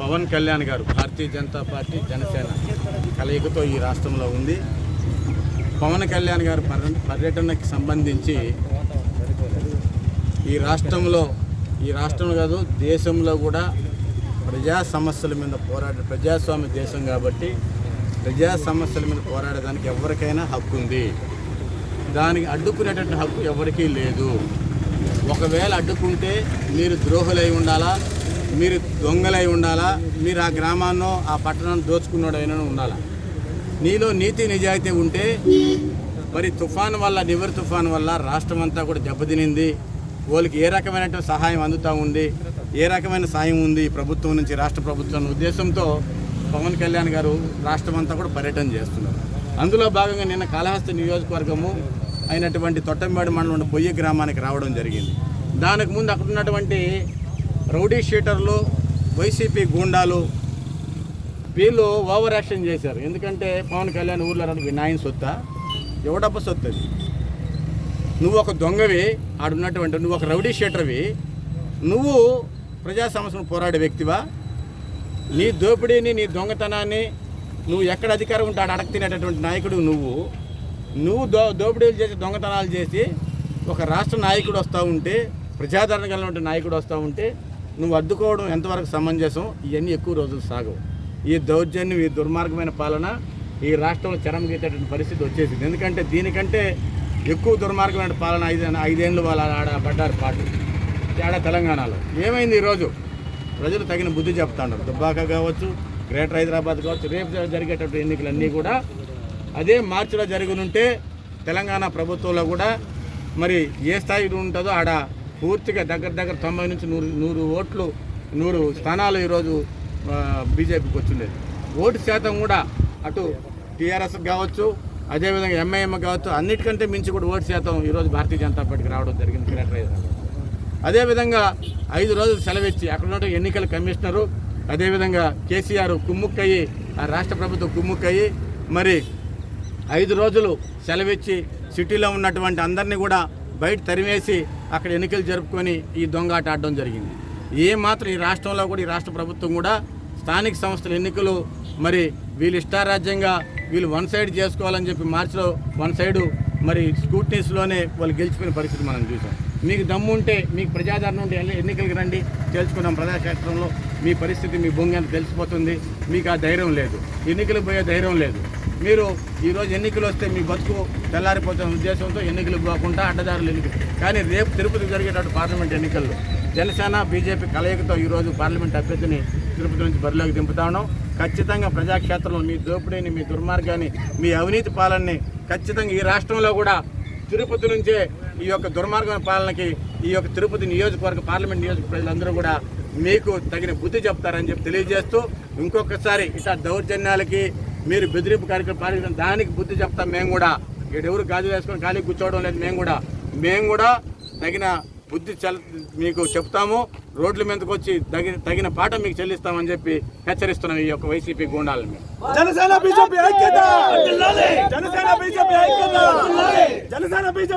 పవన్ కళ్యాణ్ గారు భారతీయ జనతా పార్టీ జనసేన కలయికతో ఈ రాష్ట్రంలో ఉంది. పవన్ కళ్యాణ్ గారు పర్య- పర్యటనకి సంబంధించి ఈ రాష్ట్రంలో ఈ రాష్ట్రంలో కాదు దేశంలో కూడా ప్రజా సమస్యల మీద పోరాడే ప్రజాస్వామ్య దేశం కాబట్టి ప్రజా సమస్యల మీద పోరాడేదానికి ఎవరికైనా హక్కు ఉంది. దానికి అడ్డుకునేటటువంటి హక్కు ఎవరికీ లేదు. ఒకవేళ అడ్డుకుంటే మీరు ద్రోహులై ఉండాలా? మీరు దొంగలై ఉండాలా? మీరు ఆ గ్రామాన్నో ఆ పట్టణాన్ని దోచుకున్నాడైనా ఉండాలా? నీలో నీతి నిజాయితీ ఉంటే మరి తుఫాన్ వల్ల నివర్ తుఫాన్ వల్ల రాష్ట్రం అంతా కూడా దెబ్బతినింది. వాళ్ళకి ఏ రకమైనటువంటి సహాయం అందుతూ ఉంది? ఏ రకమైన సాయం ఉంది ప్రభుత్వం నుంచి రాష్ట్ర ప్రభుత్వం? ఉద్దేశంతో పవన్ కళ్యాణ్ గారు రాష్ట్రం అంతా కూడా పర్యటన చేస్తున్నారు. అందులో భాగంగా నిన్న కాళహస్తి నియోజకవర్గము అయినటువంటి తొట్టంబేడు మండలం ఉన్న పొయ్యి గ్రామానికి రావడం జరిగింది. దానికి ముందు అక్కడ ఉన్నటువంటి రౌడీ షీటర్లు వైసీపీ గూండాలు వీళ్ళు ఓవర్ యాక్షన్ చేశారు. ఎందుకంటే పవన్ కళ్యాణ్ ఊర్లో రావడం వినాయన సొత్తా? ఎవడప్ప సొత్తు అది నువ్వు ఒక దొంగవి ఆడున్నటువంటి నువ్వు ఒక రౌడీ షీటర్వి నువ్వు ప్రజా సమస్యను పోరాడే వ్యక్తివా? నీ దోపిడీని నీ దొంగతనాన్ని నువ్వు ఎక్కడ అధికారం ఉంటే ఆడ అడగ తినేటటువంటి నాయకుడు నువ్వు. నువ్వు దో దోపిడీలు చేసి దొంగతనాలు చేసి ఒక రాష్ట్ర నాయకుడు వస్తూ ఉంటే ప్రజాదరణ కలిగినటువంటి నాయకుడు వస్తూ ఉంటే నువ్వు అడ్డుకోవడం ఎంతవరకు సమంజసం? ఇవన్నీ ఎక్కువ రోజులు సాగవు. ఈ దౌర్జన్యం ఈ దుర్మార్గమైన పాలన ఈ రాష్ట్రంలో చరం గీతేటువంటి పరిస్థితి వచ్చేసింది. ఎందుకంటే దీనికంటే ఎక్కువ దుర్మార్గమైన పాలన ఐదు ఐదేళ్ళు వాళ్ళు ఆడ పడ్డారు పాటు తేడా తెలంగాణలో. ఏమైంది ఈరోజు ప్రజలు తగిన బుద్ధి చెప్తాండ్రు. దుబ్బాక కావచ్చు గ్రేటర్ హైదరాబాద్ కావచ్చు రేపు జరిగేటటువంటి ఎన్నికలన్నీ కూడా అదే మార్చిలో జరుగునుంటే తెలంగాణ ప్రభుత్వంలో కూడా మరి ఏ స్థాయిలో ఉంటుందో ఆడ పూర్తిగా దగ్గర దగ్గర తొంభై నుంచి నూరు నూరు ఓట్లు నూరు స్థానాలు ఈరోజు బీజేపీకి వచ్చిండేది. ఓటు శాతం కూడా అటు టీఆర్ఎస్ కావచ్చు అదేవిధంగా ఎంఐఎం కావచ్చు అన్నిటికంటే మించి కూడా ఓటు శాతం ఈరోజు భారతీయ జనతా పార్టీకి రావడం జరిగింది గ్రేటర్ హైదరాబాద్ అదేవిధంగా ఐదు రోజులు సెలవిచ్చి అక్కడ ఎన్నికల కమిషనరు అదేవిధంగా కేసీఆర్ కుమ్ముక్కయ్యి ఆ రాష్ట్ర ప్రభుత్వం కుమ్ముక్కయ్యి మరి ఐదు రోజులు సెలవిచ్చి సిటీలో ఉన్నటువంటి అందరినీ కూడా బయట తరిమేసి అక్కడ ఎన్నికలు జరుపుకొని ఈ దొంగ ఆట ఆడడం జరిగింది. ఏ మాత్రం ఈ రాష్ట్రంలో కూడా ఈ రాష్ట్ర ప్రభుత్వం కూడా స్థానిక సంస్థల ఎన్నికలు మరి వీళ్ళు ఇష్టారాజ్యంగా వీళ్ళు వన్ సైడ్ చేసుకోవాలని చెప్పి మార్చిలో వన్ సైడు మరి స్కూటీస్లోనే వాళ్ళు గెలిచిపోయిన పరిస్థితి మనం చూసాం. మీకు దమ్ము ఉంటే మీకు ప్రజాదరణ ఉంటే ఎన్నికలకు రండి తెలుసుకున్నాం ప్రజాక్షేత్రంలో. మీ పరిస్థితి మీ బొంగి అంత తెలిసిపోతుంది. మీకు ఆ ధైర్యం లేదు. ఎన్నికలు పోయే ధైర్యం లేదు. మీరు ఈరోజు ఎన్నికలు వస్తే మీ బతుకు తెల్లారిపోతున్న ఉద్దేశంతో ఎన్నికలు పోకుండా అడ్డదారులు ఎన్నికలు కానీ రేపు తిరుపతి జరిగేటట్టు పార్లమెంట్ ఎన్నికల్లో జనసేన బీజేపీ కలయికతో ఈరోజు పార్లమెంట్ అభ్యర్థిని తిరుపతి నుంచి బరిలోకి దింపుతా ఉన్నాం. ఖచ్చితంగా ప్రజాక్షేత్రంలో మీ దోపిడీని మీ దుర్మార్గాన్ని మీ అవినీతి పాలనని ఖచ్చితంగా ఈ రాష్ట్రంలో కూడా తిరుపతి నుంచే ఈ యొక్క దుర్మార్గం పాలనకి ఈ యొక్క తిరుపతి నియోజకవర్గ పార్లమెంట్ నియోజక ప్రజలందరూ కూడా మీకు తగిన బుద్ధి చెప్తారని చెప్పి తెలియజేస్తూ ఇంకొకసారి ఇట్లా దౌర్జన్యాలకి మీరు బెదిరింపు కార్యక్రమం పాల్గొన్న దానికి బుద్ధి చెప్తాం మేము కూడా. ఈడెవరు గాజు వేసుకొని ఖాళీ కూర్చోవడం లేదు మేము కూడా. మేము కూడా తగిన బుద్ధి చెల్ మీకు చెప్తాము. రోడ్ల మీదకి వచ్చి తగిన తగిన పాట మీకు చెల్లిస్తామని చెప్పి హెచ్చరిస్తున్నాం ఈ యొక్క వైసీపీ గూండాలను మేము. జనసేన బీజేపీ ఐక్యత! జనసేన బీజేపీ జనసేన బీజేపీ